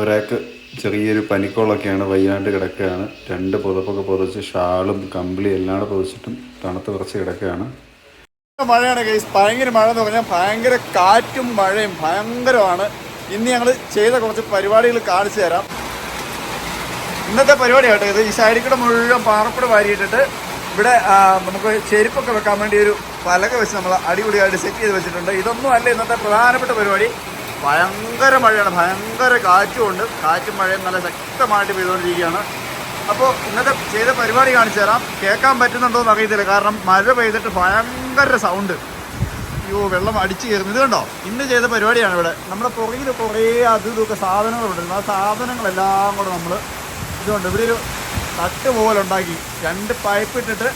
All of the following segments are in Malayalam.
ഒരാൾക്ക് ചെറിയൊരു പനിക്കോളൊക്കെയാണ് വയ്യാണ്ട് കിടക്കുകയാണ്. രണ്ട് പുതപ്പൊക്കെ പുതച്ച് ഷാളും കമ്പിളി എല്ലാം കൂടെ പുതച്ചിട്ടും തണുത്ത് കുറച്ച് കിടക്കുകയാണ്. മഴയാണ് കേസ് ഭയങ്കര മഴ എന്ന് പറഞ്ഞാൽ ഭയങ്കര കാറ്റും മഴയും ഭയങ്കരമാണ്. ഇന്ന് ഞങ്ങൾ ചെയ്ത കുറച്ച് പരിപാടികൾ കാണിച്ചു തരാം. ഇന്നത്തെ പരിപാടി കേട്ടോ ഇത്. ഈ സൈഡിൽ കൂടെ മുഴുവൻ പാറപ്പുട വാരിയിട്ടിട്ട് ഇവിടെ നമുക്ക് ചെരുപ്പൊക്കെ വെക്കാൻ വേണ്ടി ഒരു പലക വെച്ച് നമ്മൾ അടിപൊളിയായിട്ട് സെറ്റ് ചെയ്ത് വെച്ചിട്ടുണ്ട്. ഇതൊന്നും അല്ല ഇന്നത്തെ പ്രധാനപ്പെട്ട പരിപാടി. ഭയങ്കര മഴയാണ്. ഭയങ്കര കാറ്റുമുണ്ട് കാറ്റും മഴയും നല്ല ശക്തമായിട്ട് പെയ്തുകൊണ്ടിരിക്കുകയാണ്. അപ്പോൾ ഇന്നത്തെ ചെയ്ത പരിപാടി കാണിച്ചു തരാം. കേൾക്കാൻ പറ്റുന്നുണ്ടോ എന്ന് അറിയത്തില്ല. കാരണം മഴ പെയ്തിട്ട് ഭയങ്കര സൗണ്ട് അയ്യോ വെള്ളം അടിച്ചു കയറുന്നു ഇത് കണ്ടോ? ഇന്ന് ചെയ്ത പരിപാടിയാണ് ഇവിടെ. നമ്മുടെ പുറകിൽ കുറേ അത് ഇതൊക്കെ സാധനങ്ങളുണ്ട്. ആ സാധനങ്ങളെല്ലാം കൂടെ നമ്മൾ ഇതുകൊണ്ട് ഇവിടെ ഒരു തട്ട് പോലെ ഉണ്ടാക്കി. രണ്ട് പൈപ്പ് ഇട്ടിട്ട്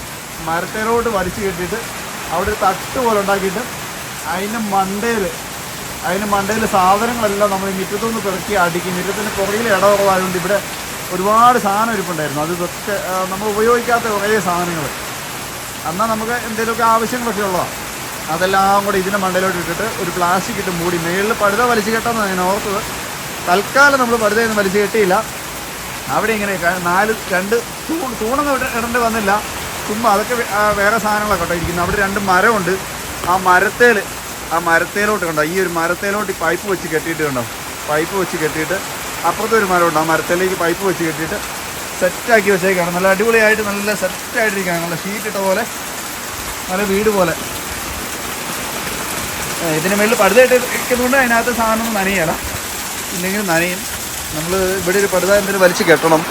മരത്തേലോട്ട് വലിച്ചു കെട്ടിയിട്ട് അവിടെ ഒരു തട്ട് പോലെ ഉണ്ടാക്കിയിട്ട് അതിന്റെ മണ്ടയിൽ അതിന് മണ്ടയിൽ സാധനങ്ങളെല്ലാം നമ്മൾ ഈ മുറ്റത്തുനിന്ന് പെറുക്കി അടുക്കി. മുറ്റത്തിന് പുറകിൽ ഇടവുള്ളതായതുകൊണ്ട് ഇവിടെ ഒരുപാട് സാധനം ഇരിപ്പുണ്ടായിരുന്നു. അത് ഇതൊക്കെ നമ്മൾ ഉപയോഗിക്കാത്ത കുറേ സാധനങ്ങൾ. എന്നാൽ നമുക്ക് എന്തെങ്കിലുമൊക്കെ ആവശ്യങ്ങളൊക്കെ ഉള്ളതാണ് അതെല്ലാം കൂടി ഇതിന്റെ മണ്ടയിലോട്ട് ഇട്ടിട്ട് ഒരു പ്ലാസ്റ്റിക് ഇട്ട് മൂടി. മേളിൽ പഴുത വലിച്ചു കെട്ടാന്നാണ് ഞാൻ ഓർത്തത്. തൽക്കാലം നമ്മൾ പടുതയൊന്നും വലിച്ചു കെട്ടിയില്ല. അവിടെ ഇങ്ങനെ നാല് രണ്ട് തൂ തൂണൊന്നും ഇട- ഇടേണ്ടി വന്നില്ല. ചുമ്മാ അതൊക്കെ വേറെ സാധനങ്ങളൊക്കെ ഇരിക്കുന്നു. അവിടെ രണ്ട് മരമുണ്ട്. ആ മരത്തേൽ ആ മരത്തേലോട്ട് കണ്ടോ? ഈ ഒരു മരത്തേലോട്ട് ഈ പൈപ്പ് വെച്ച് കെട്ടിയിട്ട് കണ്ടോ? പൈപ്പ് വെച്ച് കെട്ടിയിട്ട് അപ്പുറത്തെ ഒരു മരമുണ്ട് ആ മരത്തേലേക്ക് പൈപ്പ് വെച്ച് കെട്ടിയിട്ട് സെറ്റാക്കി വെച്ചേക്കാണ്. നല്ല അടിപൊളിയായിട്ട് നല്ല സെറ്റായിട്ടിരിക്കുകയാണ് നല്ല ഷീറ്റ് ഇട്ട പോലെ നല്ല വീട് പോലെ. ഇതിന് മേളിൽ പടുതായിട്ട് ഇരിക്കുന്നതുകൊണ്ട് അതിനകത്ത് സാധനം ഒന്നും നനയല. ഇല്ലെങ്കിൽ നനയും. നമ്മൾ ഇവിടെ ഒരു പടുത എന്തെങ്കിലും വലിച്ച് കെട്ടണം.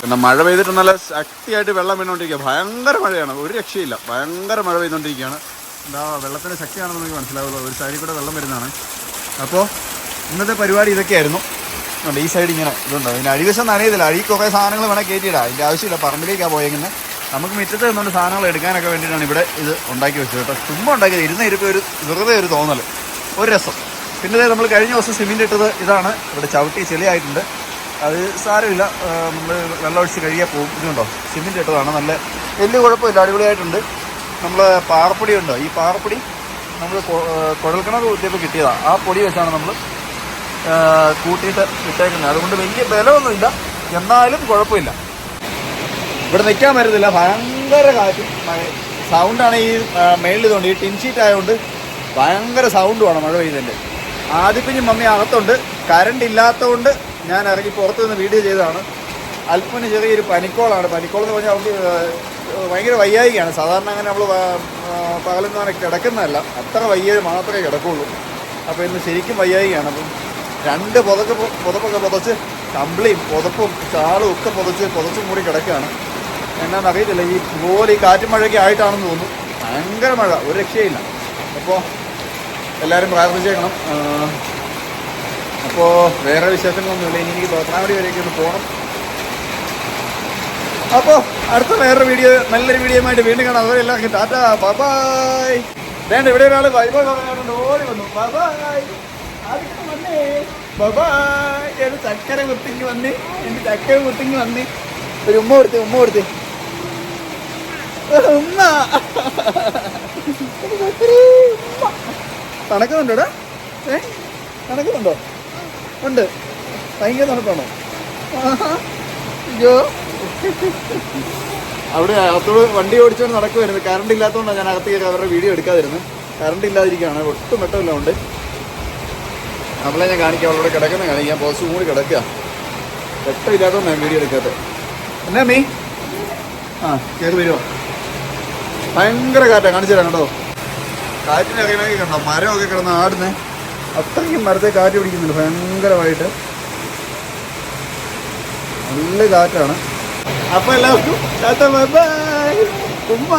പിന്നെ മഴ പെയ്തിട്ട് നല്ല ശക്തിയായിട്ട് വെള്ളം വീണുകൊണ്ടിരിക്കുക ഭയങ്കര മഴയാണ്. ഒരു രക്ഷയില്ല. ഭയങ്കര മഴ പെയ്തുകൊണ്ടിരിക്കുകയാണ് എന്താ വെള്ളത്തിന്റെ ശക്തിയാണെന്ന് നമുക്ക് മനസ്സിലാവുള്ളൂ. ഒരു സൈഡിൽ കൂടെ വെള്ളം വരുന്നതാണ്. അപ്പോൾ ഇന്നത്തെ പരിപാടി ഇതൊക്കെയായിരുന്നു. ഈ സൈഡ് ഇങ്ങനെ ഇതുണ്ട്. അതിന്റെ അഴിവശം നനയതില്ല അഴി കുറേ സാധനങ്ങൾ വേണേൽ കയറ്റിയിടാം. അതിന്റെ ആവശ്യമില്ല. പറമ്പിലേക്കാണ് പോയെങ്കിൽ നമുക്ക് മുറ്റത്ത് നിന്നുകൊണ്ട് സാധനങ്ങൾ എടുക്കാനൊക്കെ വേണ്ടിയിട്ടാണ് ഇവിടെ ഇത് ഉണ്ടാക്കി വെച്ചത് കേട്ടോ. ചുമ്മാ ഉണ്ടാക്കിയത്. ഇരുന്ന ഇരിപ്പ് ഒരു വെറുതെ ഒരു തോന്നൽ ഒരു രസം. പിന്നെ നമ്മൾ കഴിഞ്ഞ ദിവസം സിമെന്റ് ഇട്ടത് ഇതാണ്. ഇവിടെ ചവിട്ടി ചെളിയായിട്ടുണ്ട്. അത് സാരമില്ല. നമ്മൾ വെള്ളം ഒഴിച്ച് കഴിയാൻ പോകും. ഇതുണ്ടോ? സിമെന്റ് ഇട്ടതാണ്. നല്ല വലിയ കുഴപ്പമില്ല. അടിപൊളിയായിട്ടുണ്ട്. നമ്മൾ പാറപ്പൊടി ഉണ്ടോ? ഈ പാറപ്പൊടി നമ്മൾ കുഴൽക്കിണർ കുത്തിയപ്പോൾ കിട്ടിയതാണ് ആ പൊടി വെച്ചാണ് നമ്മൾ കൂട്ടിയിട്ട് ഇട്ടേക്കുന്നത്. അതുകൊണ്ട് വലിയ ബലമൊന്നുമില്ല. എന്നാലും കുഴപ്പമില്ല. ഇവിടെ നിൽക്കാൻ പറ്റത്തില്ല. ഭയങ്കര കാറ്റും സൗണ്ടാണ് ഈ മേളിൽ ഈ ടിൻ ഷീറ്റ് ആയതുകൊണ്ട് ഭയങ്കര സൗണ്ടുമാണ് മഴ പെയ്തതിന്റെ ആദ്യപ്പിഞ്ഞും മമ്മി അകത്തുണ്ട്. കറണ്ട് ഇല്ലാത്തതുകൊണ്ട് ഞാൻ ഇറങ്ങി പുറത്തു നിന്ന് വീഡിയോ ചെയ്തതാണ്. അല്പന് ചെറിയൊരു പനിക്കോളാണ്. പനിക്കോൾ എന്ന് പറഞ്ഞാൽ അവൾക്ക് ഭയങ്കര വയ്യായികയാണ്. സാധാരണ അങ്ങനെ നമ്മൾ പകലെന്ന് പറഞ്ഞാൽ കിടക്കുന്നതല്ല. അത്ര വയ്യ മാത്രമേ കിടക്കുള്ളൂ. അപ്പോൾ ഇന്ന് ശരിക്കും വയ്യായികയാണ്. അപ്പം രണ്ട് പുതക്ക് പുതപ്പൊക്കെ പുതച്ച് കമ്പിളിയും പുതപ്പും ചാളും ഒക്കെ പുതച്ച് പുതച്ചും കൂടി കിടക്കുകയാണ്. എന്നാന്ന് അറിയത്തില്ല. ഈ ഇതുപോലെ ഈ കാറ്റും മഴയൊക്കെ ആയിട്ടാണെന്ന് തോന്നുന്നു. ഭയങ്കര മഴ. ഒരു രക്ഷയില്ല. അപ്പോൾ എല്ലാവരും പ്രാർത്ഥിച്ചേക്കണം. അപ്പോൾ വേറെ വിശേഷങ്ങളൊന്നുമില്ല. ഇനി എനിക്ക് തോത്തനാവടി വരെയൊക്കെ ഒന്ന് പോകണം അപ്പോൾ അടുത്ത വേറൊരു വീഡിയോ നല്ലൊരു വീഡിയോ ആയിട്ട് വീണ്ടും കാണാം. അതുവരെ എല്ലാവർക്കും ടാറ്റാ. ബബായ് വേണ്ട ഇവിടെ ഒരാൾ ബൈബിൾ പറയാനുണ്ട് ഓടി വന്നു. ബബായ് ആദ്യം വന്നേ. ബബായ് ഏത് ചക്കര കുത്തിങ്ങി വന്ന്? എന്റെ ചക്കര കുത്തിങ്ങി വന്ന്? ഒരു ഉമ്മ കൊടുത്തേ ഉമ്മ കൊടുത്തേ. ഉമ്മ. തണുക്കുന്നുണ്ടോടാ ഏ? തണക്കുന്നുണ്ടോ ഉണ്ട്. ഭയങ്കര തണുപ്പാണോ. അയ്യോ. അവിടെ അകത്തോട് വണ്ടി ഓടിച്ചുകൊണ്ട് നടക്കുമായിരുന്നു കറണ്ട് ഇല്ലാത്തതുകൊണ്ടാണ് ഞാൻ അകത്തേക്ക് അവരുടെ വീഡിയോ എടുക്കാതിരുന്നത് കറണ്ട് ഇല്ലാതിരിക്കുകയാണ്. ഒട്ടും വെട്ടമില്ല ഉണ്ട്. നമ്മളെ ഞാൻ കാണിക്കാം. അവളോട് കിടക്കുന്ന. കാണിക്കാം. പോസ്റ്റ് കൂടി കിടക്കുക. വെട്ടമില്ലാത്തതുകൊണ്ടാണ് ഞാൻ വീഡിയോ എടുക്കാത്തത് എന്നാ മീ? ആ കയറി വരുമോ ഭയങ്കര കാറ്റാണ് കാണിച്ചു തരാം കേട്ടോ. കാറ്റിനെ അറിയണമെങ്കിൽ കണ്ടോ? മരമൊക്കെ കിടന്ന് ആടുന്നേ. അത്രയ്ക്കും മരത്തെ കാറ്റ് പിടിക്കുന്നുണ്ട്. ഭയങ്കരമായിട്ട്. നല്ല കാറ്റാണ്. അപ്പൊ എല്ലാവർക്കും ടാറ്റ ബൈ ബൈ. ഉമ്മ.